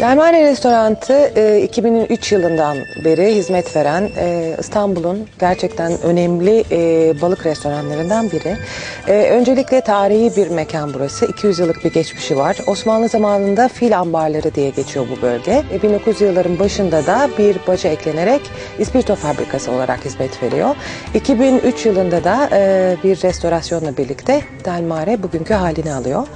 Dermane Restorantı e, 2003 yılından beri hizmet veren e, İstanbul'un gerçekten önemli e, balık restoranlarından biri. E, Öncelikle tarihi bir mekan burası. 200 yıllık bir geçmişi var. Osmanlı zamanında fil ambarları diye geçiyor bu bölge. E, 1900 yılların başında da bir baca eklenerek ispirto fabrikası olarak hizmet veriyor. 2003 yılında da e, bir restorasyonla birlikte Delmare bugünkü halini alıyor.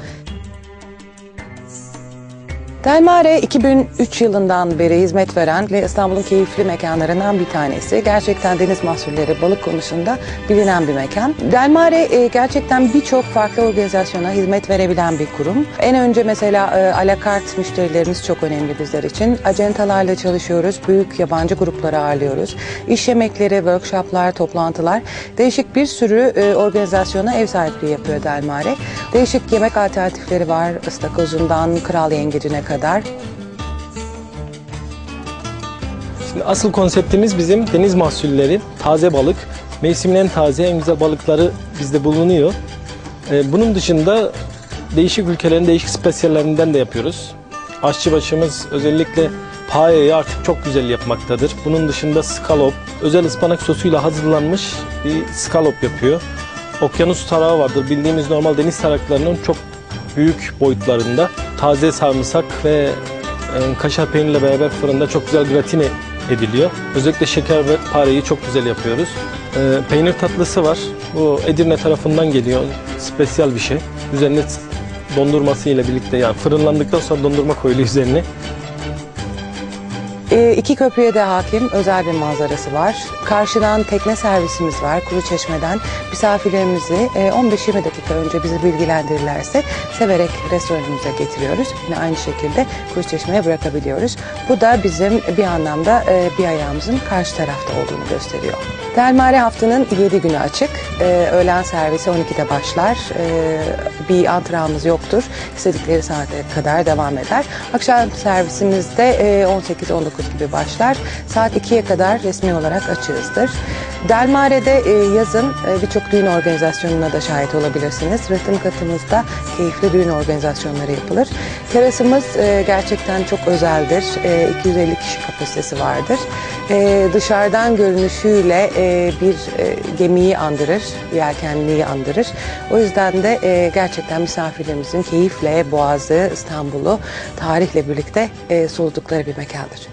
Delmare 2003 yılından beri hizmet veren ve İstanbul'un keyifli mekanlarından bir tanesi. Gerçekten deniz mahsulleri, balık konusunda bilinen bir mekan. Delmare e, gerçekten birçok farklı organizasyona hizmet verebilen bir kurum. En önce mesela e, alakart müşterilerimiz çok önemli bizler için. Acentalarla çalışıyoruz, büyük yabancı grupları ağırlıyoruz. İş yemekleri, workshoplar, toplantılar, değişik bir sürü e, organizasyona ev sahipliği yapıyor Delmare. Değişik yemek alternatifleri var, ıstakozundan kral yengecine kadar. Şimdi asıl konseptimiz bizim deniz mahsulleri, taze balık. Mevsimin en taze, en güzel balıkları bizde bulunuyor. Ee, bunun dışında değişik ülkelerin değişik spesiyallerinden de yapıyoruz. Aşçıbaşımız özellikle paella'yı artık çok güzel yapmaktadır. Bunun dışında scallop, özel ıspanak sosuyla hazırlanmış bir scallop yapıyor. Okyanus tarağı vardır. Bildiğimiz normal deniz taraklarının çok büyük boyutlarında. Taze sarımsak ve e, kaşar peynirle beraber fırında çok güzel gratine ediliyor. Özellikle şeker ve pareyi çok güzel yapıyoruz. E, peynir tatlısı var. Bu Edirne tarafından geliyor. Spesiyel bir şey. Üzerine dondurması ile birlikte yani fırınlandıktan sonra dondurma koyuluyor üzerine. E, iki köprüye de hakim özel bir manzarası var. Karşıdan tekne servisimiz var Kuru Çeşme'den. Misafirlerimizi e, 15-20 dakika önce bizi bilgilendirirlerse severek restoranımıza getiriyoruz. Yine aynı şekilde Kuru Çeşme'ye bırakabiliyoruz. Bu da bizim bir anlamda e, bir ayağımızın karşı tarafta olduğunu gösteriyor. Delmare haftanın 7 günü açık. E, öğlen servisi 12'de başlar. E, bir antrenamız yoktur. İstedikleri saate kadar devam eder. Akşam servisimizde e, 18-19 gibi başlar. Saat 2'ye kadar resmi olarak açığızdır. Delmare'de e, yazın e, birçok düğün organizasyonuna da şahit olabilirsiniz. Rıhtım katımızda keyifli düğün organizasyonları yapılır. Terasımız e, gerçekten çok özeldir. E, 250 kişi kapasitesi vardır. E, dışarıdan görünüşüyle e, bir e, gemiyi andırır, yelkenliği andırır. O yüzden de e, gerçekten misafirlerimizin keyifle Boğaz'ı, İstanbul'u tarihle birlikte e, soludukları bir mekandır.